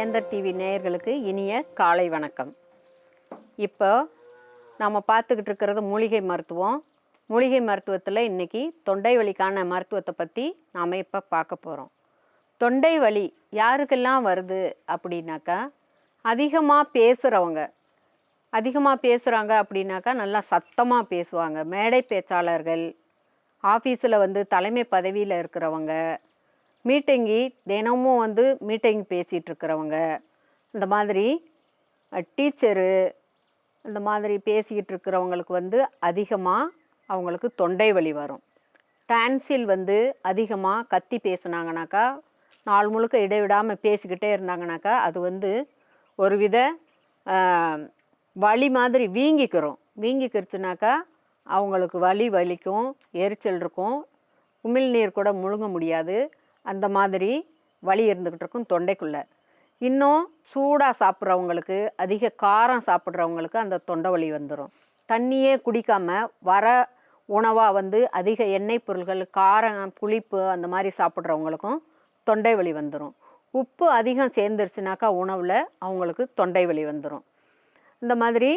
வேந்தர் டிவி நேயர்களுக்கு இனிய காலை வணக்கம். இப்போ நாம் பார்த்துக்கிட்டு இருக்கிறது மூலிகை மருத்துவம். மூலிகை மருத்துவத்தில் இன்றைக்கி தொண்டை வலிக்கான மருத்துவத்தை பற்றி நாம் இப்போ பார்க்க போகிறோம் தொண்டை வலி யாருக்கெல்லாம் வருது அப்படின்னாக்கா அதிகமாக பேசுகிறவங்க அதிகமாக பேசுகிறாங்க அப்படின்னாக்கா நல்லா சத்தமாக பேசுவாங்க. மேடை பேச்சாளர்கள் ஆஃபீஸில் வந்து தலைமை பதவியில் இருக்கிறவங்க மீட்டிங்கி தினமும் வந்து மீட்டிங் பேசிகிட்டு இருக்கிறவங்க இந்த மாதிரி டீச்சரு இந்த மாதிரி பேசிக்கிட்டு இருக்கிறவங்களுக்கு வந்து அதிகமாக அவங்களுக்கு தொண்டை வலி வரும். டான்சில் வந்து அதிகமாக கத்தி பேசுனாங்கனாக்கா நாள் முழுக்க இடைவிடாமல் பேசிக்கிட்டே இருந்தாங்கனாக்கா அது வந்து ஒரு வித வலி மாதிரி வீங்கிக்கிறோம். வீங்கிக்கிறச்சுனாக்கா அவங்களுக்கு வலி வலிக்கும் எரிச்சல் இருக்கும். உமிழ்நீர் கூட முழுங்க முடியாது. அந்த மாதிரி வலி இருந்துக்கிட்டு இருக்கும் தொண்டைக்குள்ளே. இன்னும் சூடாக சாப்பிட்றவங்களுக்கு அதிக காரம் சாப்பிட்றவங்களுக்கு அந்த தொண்டை வலி வந்துடும் தண்ணியே குடிக்காமல் வர உணவாக வந்து அதிக எண்ணெய் பொருள்கள் காரம் புளிப்பு அந்த மாதிரி சாப்பிட்றவங்களுக்கும் தொண்டை வலி வந்துடும் உப்பு அதிகம் சேர்ந்துருச்சுனாக்கா உணவில் அவங்களுக்கு தொண்டை வலி வந்துடும் இந்த மாதிரி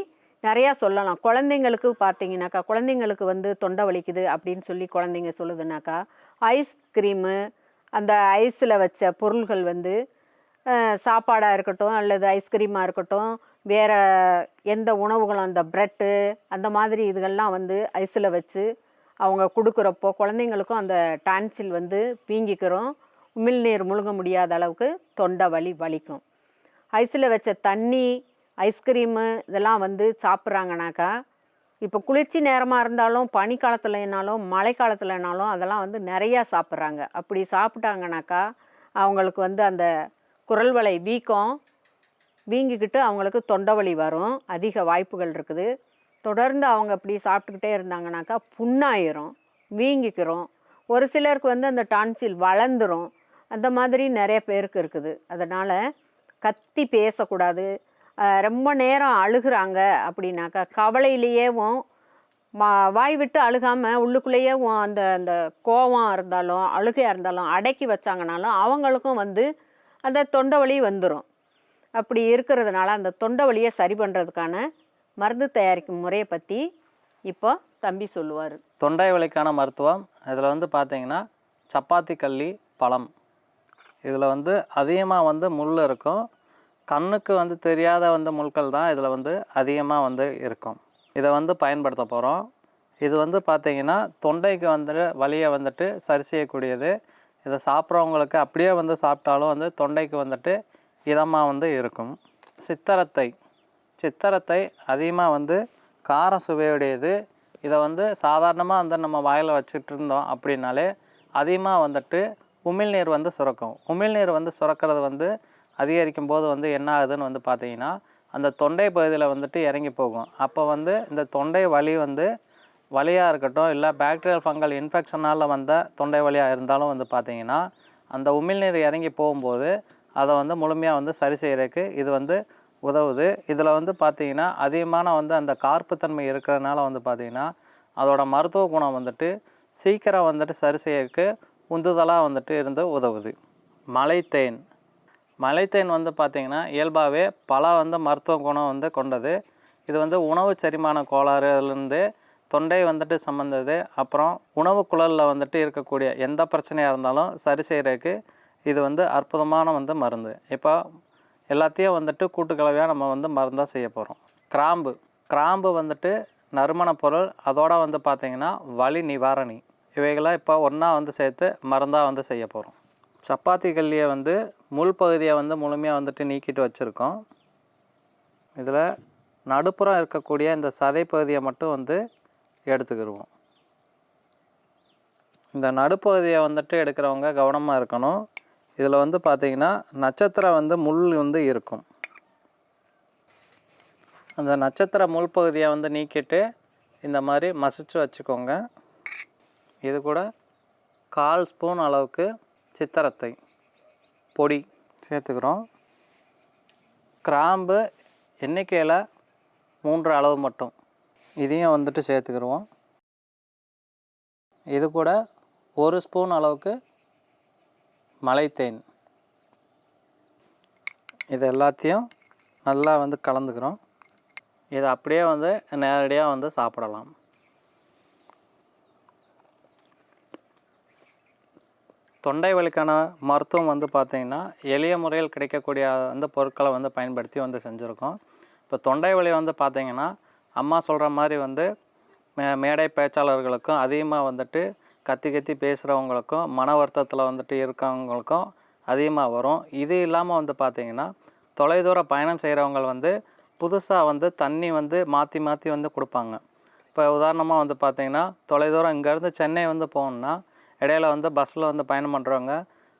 நிறையா சொல்லலாம். குழந்தைங்களுக்கு பார்த்தீங்கன்னாக்கா குழந்தைங்களுக்கு வந்து தொண்டை வலிக்குது அப்படின்னு சொல்லி குழந்தைங்க சொல்லுதுனாக்கா ஐஸ்கிரீமு அந்த ஐஸில் வச்ச பொருள்கள் வந்து சாப்பாடாக இருக்கட்டும் அல்லது ஐஸ்கிரீமாக இருக்கட்டும் வேறு எந்த உணவுகளும் அந்த ப்ரெட்டு அந்த மாதிரி இதுகள்லாம் வந்து ஐஸில் வச்சு அவங்க கொடுக்குறப்போ குழந்தைங்களுக்கும் அந்த டான்சில் வந்து வீங்கிக்கிறோம். உமிழ்நீர் முழுங்க முடியாத அளவுக்கு தொண்டை வலி வலிக்கும். ஐஸில் வச்ச தண்ணி ஐஸ்கிரீமு இதெல்லாம் வந்து சாப்பிட்றாங்கனாக்கா இப்போ குளிர்ச்சி நேரமாக இருந்தாலும் பனி காலத்துலனாலும் மழை காலத்துலனாலும் அதெல்லாம் வந்து நிறையா சாப்பிட்றாங்க. அப்படி சாப்பிட்டாங்கனாக்கா அவங்களுக்கு வந்து அந்த குரல் வலை வீக்கம் வீங்கிக்கிட்டு அவங்களுக்கு தொண்டை வலி வரும். அதிக வாய்ப்புகள் இருக்குது. தொடர்ந்து அவங்க அப்படி சாப்பிட்டுக்கிட்டே இருந்தாங்கனாக்கா புண்ணாயிரும் வீங்கிக்கிறோம். ஒரு சிலருக்கு வந்து அந்த டான்சில் வளர்ந்துரும். அந்த மாதிரி நிறைய பேருக்கு இருக்குது. அதனால் கத்தி பேசக்கூடாது. ரொம்ப நேரம் அழுகிறாங்க அப்படின்னாக்கா கவலையிலேயேவும் மா வாய் விட்டு அழுகாமல் உள்ளுக்குள்ளேயே அந்த அந்த கோவம் இருந்தாலும் அழுகையாக இருந்தாலும் அடக்கி வச்சாங்கனாலும் அவங்களுக்கும் வந்து அந்த தொண்டை வலி வந்துடும் அப்படி இருக்கிறதுனால அந்த தொண்டை வலியை சரி பண்ணுறதுக்கான மருந்து தயாரிக்கும் முறையை பற்றி இப்போ தம்பி சொல்லுவார். தொண்டை வலிக்கான மருத்துவம் இதில் வந்து பார்த்தீங்கன்னா சப்பாத்தி கள்ளி பழம். இதில் வந்து அதிகமாக வந்து முள் இருக்கும். கண்ணுக்கு வந்து தெரியாத வந்து முட்கள் தான் இதில் வந்து அதிகமாக வந்து இருக்கும். இதை வந்து பயன்படுத்த போகிறோம் இது வந்து பார்த்தீங்கன்னா தொண்டைக்கு வந்துட்டு வலியை வந்துட்டு சரி செய்யக்கூடியது. இதை சாப்பிட்றவங்களுக்கு அப்படியே வந்து சாப்பிட்டாலும் வந்து தொண்டைக்கு வந்துட்டு இதமாக வந்து இருக்கும். சித்தரத்தை சித்தரத்தை அதிகமாக வந்து காரம் சுவையுடையது. இதை வந்து சாதாரணமாக வந்து நம்ம வாயில் வச்சுட்டு இருந்தோம் அப்படின்னாலே அதிகமாக வந்துட்டு உமிழ்நீர் வந்து சுரக்கும். உமிழ்நீர் வந்து சுரக்கிறது வந்து அதிகரிக்கும் போது வந்து என்ன ஆகுதுன்னு வந்து பார்த்தீங்கன்னா அந்த தொண்டை பகுதியில் வந்துட்டு இறங்கி போகும். அப்போ வந்து இந்த தொண்டை வலி வந்து வலியாக இருக்கட்டும் இல்லை பேக்டீரியல் ஃபங்கல் இன்ஃபெக்ஷனால் வந்த தொண்டை வலியாக இருந்தாலும் வந்து பார்த்திங்கன்னா அந்த உமிழ்நீர் இறங்கி போகும்போது அதை வந்து முழுமையாக வந்து சரி செய்கிறதுக்கு இது வந்து உதவுது. இதில் வந்து பார்த்திங்கன்னா அதிகமான வந்து அந்த கார்ப்புத்தன்மை இருக்கிறதுனால வந்து பார்த்திங்கன்னா அதோட மருத்துவ குணம் வந்துட்டு சீக்கிரம் வந்துட்டு சரி செய்யறதுக்கு உந்துதலாக வந்துட்டு இருந்து உதவுது. மலைத்தேன் மலைத்தேன் வந்து பார்த்திங்கன்னா இயல்பாகவே பல வந்து மருத்துவ குணம் வந்து கொண்டது. இது வந்து உணவு செரிமான கோளாறுலேருந்து தொண்டை வந்துட்டு சம்மந்தது அப்புறம் உணவு குழலில் வந்துட்டு இருக்கக்கூடிய எந்த பிரச்சனையாக இருந்தாலும் சரி செய்கிறதுக்கு இது வந்து அற்புதமான வந்து மருந்து. இப்போ எல்லாத்தையும் வந்துட்டு கூட்டுக்கலவையாக நம்ம வந்து மருந்தாக செய்ய போகிறோம் கிராம்பு. கிராம்பு வந்துட்டு நறுமணப் பொருள். அதோடு வந்து பார்த்திங்கன்னா வலி நிவாரணி. இவைகளை இப்போ ஒன்றா வந்து சேர்த்து மருந்தாக வந்து செய்ய போகிறோம் சப்பாத்தி கல்லியை வந்து முள் பகுதியை வந்து முழுமையாக வந்துட்டு நீக்கிட்டு வச்சுருக்கோம். இதில் நடுப்புறம் இருக்கக்கூடிய இந்த சதை பகுதியை மட்டும் வந்து எடுத்துக்கிடுவோம் இந்த நடுப்பகுதியை வந்துட்டு எடுக்கிறவங்க கவனமாக இருக்கணும். இதில் வந்து பார்த்திங்கன்னா நட்சத்திரம் வந்து முள் வந்து இருக்கும். அந்த நட்சத்திர முள் பகுதியை வந்து நீக்கிட்டு இந்த மாதிரி மசிச்சு வச்சுக்கோங்க. இது கூட கால் ஸ்பூன் அளவுக்கு சித்திரத்தை பொடி சேர்த்துக்கிறோம். கிராம்பு எண்ணிக்கையில் மூன்று அளவு மட்டும். இதையும் வந்துட்டு சேர்த்துக்கிடுவோம் இது கூட ஒரு ஸ்பூன் அளவுக்கு மலைத்தேன். இது எல்லாத்தையும் நல்லா வந்து கலந்துக்கிறோம். இதை அப்படியே வந்து நேரடியாக வந்து சாப்பிடலாம். தொண்டை வலிக்கான மருத்துவம் வந்து பார்த்திங்கன்னா எளிய முறையில் கிடைக்கக்கூடிய அந்த பொருட்களை வந்து பயன்படுத்தி வந்து செஞ்சுருக்கோம். இப்போ தொண்டை வலி வந்து பார்த்திங்கன்னா அம்மா சொல்கிற மாதிரி வந்து மே மேடை பேச்சாளர்களுக்கும் அதிகமாக வந்துட்டு கத்தி கத்தி பேசுகிறவங்களுக்கும் மன வருத்தத்தில் வந்துட்டு இருக்கவங்களுக்கும் அதிகமாக வரும். இது இல்லாமல் வந்து பார்த்திங்கன்னா தொலைதூர பயணம் செய்கிறவங்க வந்து புதுசாக வந்து தண்ணி வந்து மாற்றி மாற்றி வந்து கொடுப்பாங்க. இப்போ உதாரணமாக வந்து பார்த்திங்கன்னா தொலைதூரம் இங்கேருந்து சென்னை வந்து போகணுன்னா இடையில வந்து பஸ்ஸில் வந்து பயணம் பண்ணுறவங்க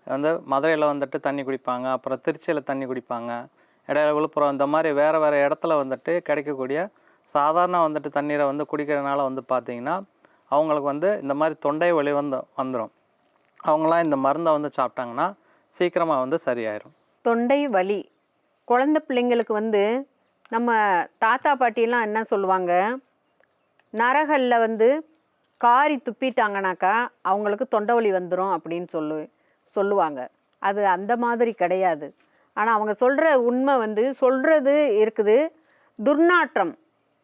வந்து மதுரையில் வந்துட்டு தண்ணி குடிப்பாங்க அப்புறம் திருச்சியில் தண்ணி குடிப்பாங்க. இடையில விழுப்புரம் இந்த மாதிரி வேறு வேறு இடத்துல வந்துட்டு கிடைக்கக்கூடிய சாதாரண வந்துட்டு தண்ணீரை வந்து குடிக்கிறதுனால வந்து பார்த்திங்கன்னா அவங்களுக்கு வந்து இந்த மாதிரி தொண்டை வலி வந்து வந்துடும் அவங்களாம் இந்த மருந்தை வந்து சாப்பிட்டாங்கன்னா சீக்கிரமாக வந்து சரியாயிரும். தொண்டை வலி. குழந்தை பிள்ளைங்களுக்கு வந்து நம்ம தாத்தா பாட்டியெல்லாம் என்ன சொல்லுவாங்க? நரகல்ல வந்து காரி துப்பிட்டாங்கனாக்கா அவங்களுக்கு தொண்டை வலி வந்துடும் அப்படின்னு சொல்லு சொல்லுவாங்க. அது அந்த மாதிரி கிடையாது. ஆனால் அவங்க சொல்கிற உண்மை வந்து சொல்கிறது இருக்குது துர்நாற்றம்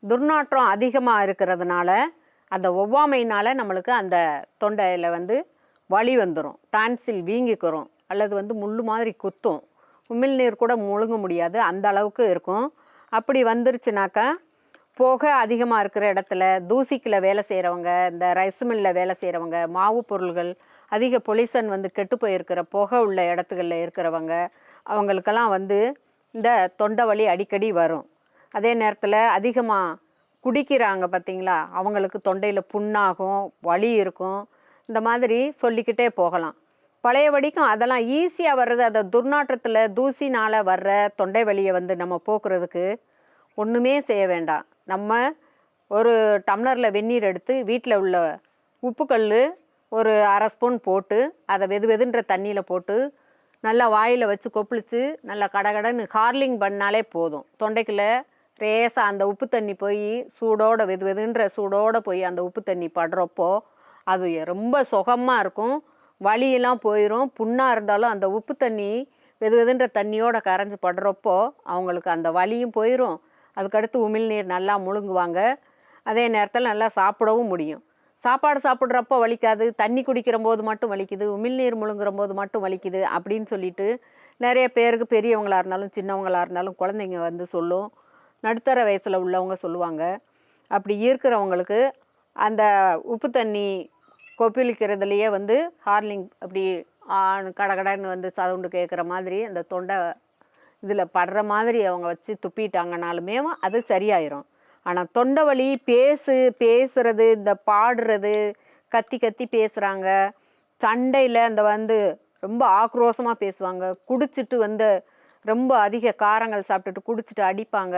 துர்நாற்றம் அதிகமாக இருக்கிறதுனால அந்த ஒவ்வாமையினால் நம்மளுக்கு அந்த தொண்டையில் வந்து வலி வந்துடும் டான்சில் வீங்கிக்கிறோம். அல்லது வந்து முள் மாதிரி குத்தும். உமிழ்நீர் கூட முழுங்க முடியாது. அந்த அளவுக்கு இருக்கும். அப்படி வந்துருச்சுனாக்கா புகை அதிகமாக இருக்கிற இடத்துல தூசிக்கில் வேலை செய்கிறவங்க இந்த ரைஸ் மில்லில் வேலை செய்கிறவங்க மாவு பொருள்கள் அதிக பொலிசன் வந்து கெட்டு போயிருக்கிற புகை உள்ள இடத்துகளில் இருக்கிறவங்க அவங்களுக்கெல்லாம் வந்து இந்த தொண்டை வலி அடிக்கடி வரும். அதே நேரத்தில் அதிகமாக குடிக்கிறாங்க பார்த்தீங்களா அவங்களுக்கு தொண்டையில் புண்ணாகும் வலி இருக்கும். இந்த மாதிரி சொல்லிக்கிட்டே போகலாம். பழைய வடிக்கும் அதெல்லாம் ஈஸியாக வர்றது அந்த துர்நாற்றத்தில் தூசினால் வர்ற தொண்டை வலியை வந்து நம்ம போக்குறதுக்கு ஒன்றுமே செய்ய வேண்டாம். நம்ம ஒரு டம்ளரில் வெந்நீர் எடுத்து வீட்டில் உள்ள உப்புக்கல் ஒரு அரை ஸ்பூன் போட்டு அதை வெது வெதுன்ற தண்ணியில் போட்டு நல்லா வாயில் வச்சு கொப்பளித்து நல்லா கடகடன்னு ஹார்லிங் பண்ணாலே போதும். தொண்டைக்குள்ள ரேசாக அந்த உப்பு தண்ணி போய் சூடோட வெது வெதுன்ற சூடோடு போய் அந்த உப்பு தண்ணி படுறப்போ அது ரொம்ப சுகமாக இருக்கும். வலியெல்லாம் போயிடும் புண்ணாக இருந்தாலும் அந்த உப்பு தண்ணி வெது வெதுன்ற தண்ணியோட கரைஞ்சி படுறப்போ அவங்களுக்கு அந்த வலியும் போயிடும் அதுக்கடுத்து உமிழ்நீர் நல்லா முழுங்குவாங்க. அதே நேரத்தில் நல்லா சாப்பிடவும் முடியும். சாப்பாடு சாப்பிட்றப்போ வலிக்காது. தண்ணி குடிக்கிற போது மட்டும் வலிக்குது. உமிழ்நீர் முழுங்குற போது மட்டும் வலிக்குது அப்படின்னு சொல்லிட்டு நிறைய பேருக்கு பெரியவங்களாக இருந்தாலும் சின்னவங்களாக இருந்தாலும் குழந்தைங்க வந்து சொல்லும். நடுத்தர வயசில் உள்ளவங்க சொல்லுவாங்க. அப்படி இருக்கிறவங்களுக்கு அந்த உப்பு தண்ணி கொப்பிளிக்கிறதுலையே வந்து ஹார்லிங் அப்படி கடகடன்னு வந்து சவுண்டு கேட்குற மாதிரி அந்த தொண்டை இதில் படுற மாதிரி அவங்க வச்சு துப்பிட்டாங்கனாலுமே அது சரியாயிரும். ஆனால் தொண்டை வலி பேசு பேசுறது இந்த பாடுறது கத்தி கத்தி பேசுகிறாங்க சண்டையில் அந்த வந்து ரொம்ப ஆக்ரோஷமாக பேசுவாங்க. குடிச்சிட்டு வந்து ரொம்ப அதிக காரங்கள் சாப்பிட்டுட்டு குடிச்சிட்டு அடிப்பாங்க.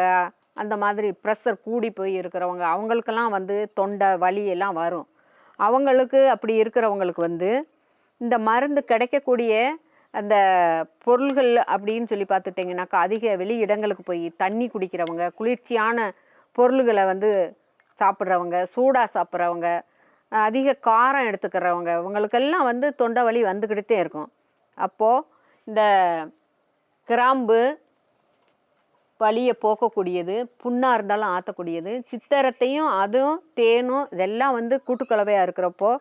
அந்த மாதிரி ப்ரெஷர் கூடி போய் இருக்கிறவங்க அவங்களுக்கெல்லாம் வந்து தொண்டை வலியெல்லாம் வரும். அவங்களுக்கு அப்படி இருக்கிறவங்களுக்கு வந்து இந்த மருந்து கிடைக்கக்கூடிய அந்த பொருள்கள் அப்படின்னு சொல்லி பார்த்துட்டிங்கனாக்கா அதிக வெளி இடங்களுக்கு போய் தண்ணி குடிக்கிறவங்க குளிர்ச்சியான பொருள்களை வந்து சாப்பிட்றவங்க சூடாக சாப்பிட்றவங்க அதிக காரம் எடுத்துக்கிறவங்க இவங்களுக்கெல்லாம் வந்து தொண்டை வலி வந்துக்கிட்டே இருக்கும். அப்போது இந்த கிராம்பு வலியை போக்கக்கூடியது புண்ணாக இருந்தாலும் ஆற்றக்கூடியது சித்தரத்தையும் அதுவும் தேனும் இதெல்லாம் வந்து கூட்டுக்கலவையாக இருக்கிறப்போ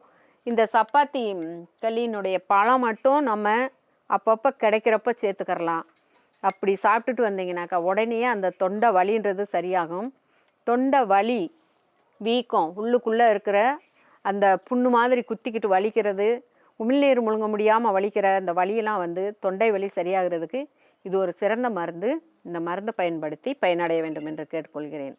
இந்த சப்பாத்தி ம், களியினுடைய பழம் மட்டும் நம்ம அப்பப்போ கிடைக்கிறப்ப சேர்த்துக்கறலாம். அப்படி சாப்பிட்டுட்டு வந்தீங்கனாக்கா உடனே அந்த தொண்டை வலின்றது சரியாகும். தொண்டை வலி வீக்கம் உள்ளுக்குள்ளே இருக்கிற அந்த புண்ணு மாதிரி குத்திக்கிட்டு வலிக்கிறது உமிழ்நீர் முழுங்க முடியாமல் வலிக்கிற அந்த வலியெல்லாம் வந்து தொண்டை வலி சரியாகிறதுக்கு இது ஒரு சிறந்த மருந்து. இந்த மருந்தை பயன்படுத்தி பயனடைய வேண்டும் என்று கேட்டுக்கொள்கிறேன்.